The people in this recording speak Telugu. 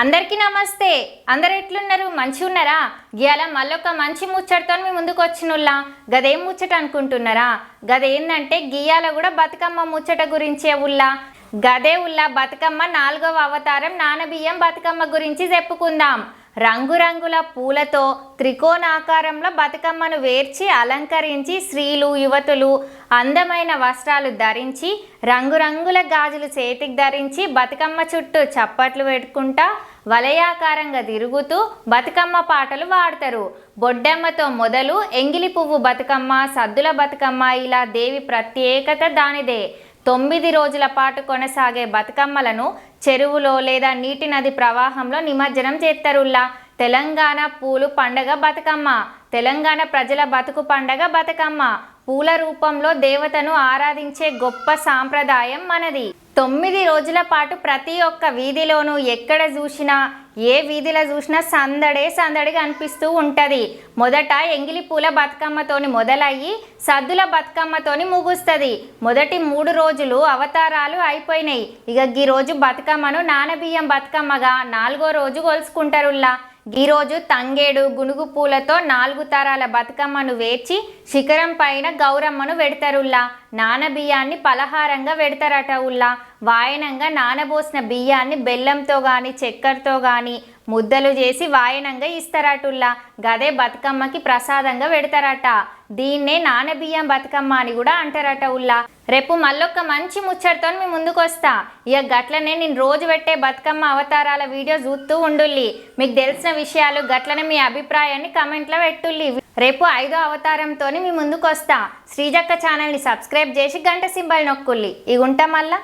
అందరికీ నమస్తే. అందరు ఎట్లున్నారు? మంచి ఉన్నారా ఇవాళ మళ్ళొక మంచి ముచ్చటతో మీ ముందుకు వచ్చినుల్లా. గదేం ముచ్చట అనుకుంటున్నారా? గదేందంటే గియ్యాల కూడా బతుకమ్మ ముచ్చట గురించే ఉల్లా. గదే ఉల్లా బతుకమ్మ నాలుగవ అవతారం నానబియ్యం బతుకమ్మ గురించి చెప్పుకుందాం రంగురంగుల పూలతో త్రికోణాకారంలో బతుకమ్మను వేర్చి అలంకరించి స్త్రీలు యువతులు అందమైన వస్త్రాలు ధరించి రంగురంగుల గాజులు చేతికి ధరించి బతుకమ్మ చుట్టూ చప్పట్లు పెట్టుకుంటా వలయాకారంగా తిరుగుతూ బతుకమ్మ పాటలు పాడతారు. బొడ్డమ్మతో మొదలు ఎంగిలి పువ్వు బతుకమ్మ సద్దుల బతుకమ్మ ఇలా దేవి ప్రత్యేకత దానిదే. తొమ్మిది రోజుల పాటు కొనసాగే బతుకమ్మలను చెరువులో లేదా నీటి నది ప్రవాహంలో నిమజ్జనం చేస్తారుల్లా తెలంగాణ పూలు పండగ బతుకమ్మ. తెలంగాణ ప్రజల బతుకు పండగ బతుకమ్మ. పూల రూపంలో దేవతను ఆరాధించే గొప్ప సాంప్రదాయం మనది. తొమ్మిది రోజుల పాటు ప్రతి ఒక్క వీధిలోనూ ఎక్కడ చూసినా ఏ వీధిలో చూసినా సందడే సందడిగా అనిపిస్తూ ఉంటుంది. మొదట ఎంగిలి పూల బతుకమ్మతోని మొదలయ్యి సద్దుల బతుకమ్మతోని ముగుస్తుంది. మొదటి మూడు రోజులు అవతారాలు అయిపోయినాయి. ఇక ఈ రోజు బతుకమ్మను నానబియ్యం బతుకమ్మగా నాలుగో రోజు కొలుసుకుంటారుల్లా. ఈరోజు తంగేడు గునుగు పూలతో నాలుగు తరాల బతుకమ్మను వేర్చి శిఖరం పైన గౌరమ్మను పెడతారుల్లా. నానబియ్యాన్ని పలహారంగా పెడతారట ఉల్లా. వాయనంగా నానబోసిన బియ్యాన్ని బెల్లంతో గాని చక్కెరతో గాని ముద్దలు చేసి వాయనంగా ఇస్తారటుల్లా. గదే బతుకమ్మకి ప్రసాదంగా పెడతారట. దీన్నే నానబియ్యం బతుకమ్మ అని కూడా అంటారట ఉల్లా. రేపు మళ్ళొక్క మంచి ముచ్చటతో మీ ముందుకు వస్తా ఇక గట్లనే నేను రోజు పెట్టే బతుకమ్మ అవతారాల వీడియో చూస్తూ ఉండుల్లి. మీకు తెలిసిన విషయాలు గట్లనే మీ అభిప్రాయాన్ని కమెంట్లో పెట్టుల్లి. రేపు ఐదో అవతారంతో మీ ముందుకు వస్తా శ్రీజక్క ఛానల్ని సబ్స్క్రైబ్ చేసి గంట సింబల్ నొక్కుల్లి. ఇగుంటా మళ్ళా?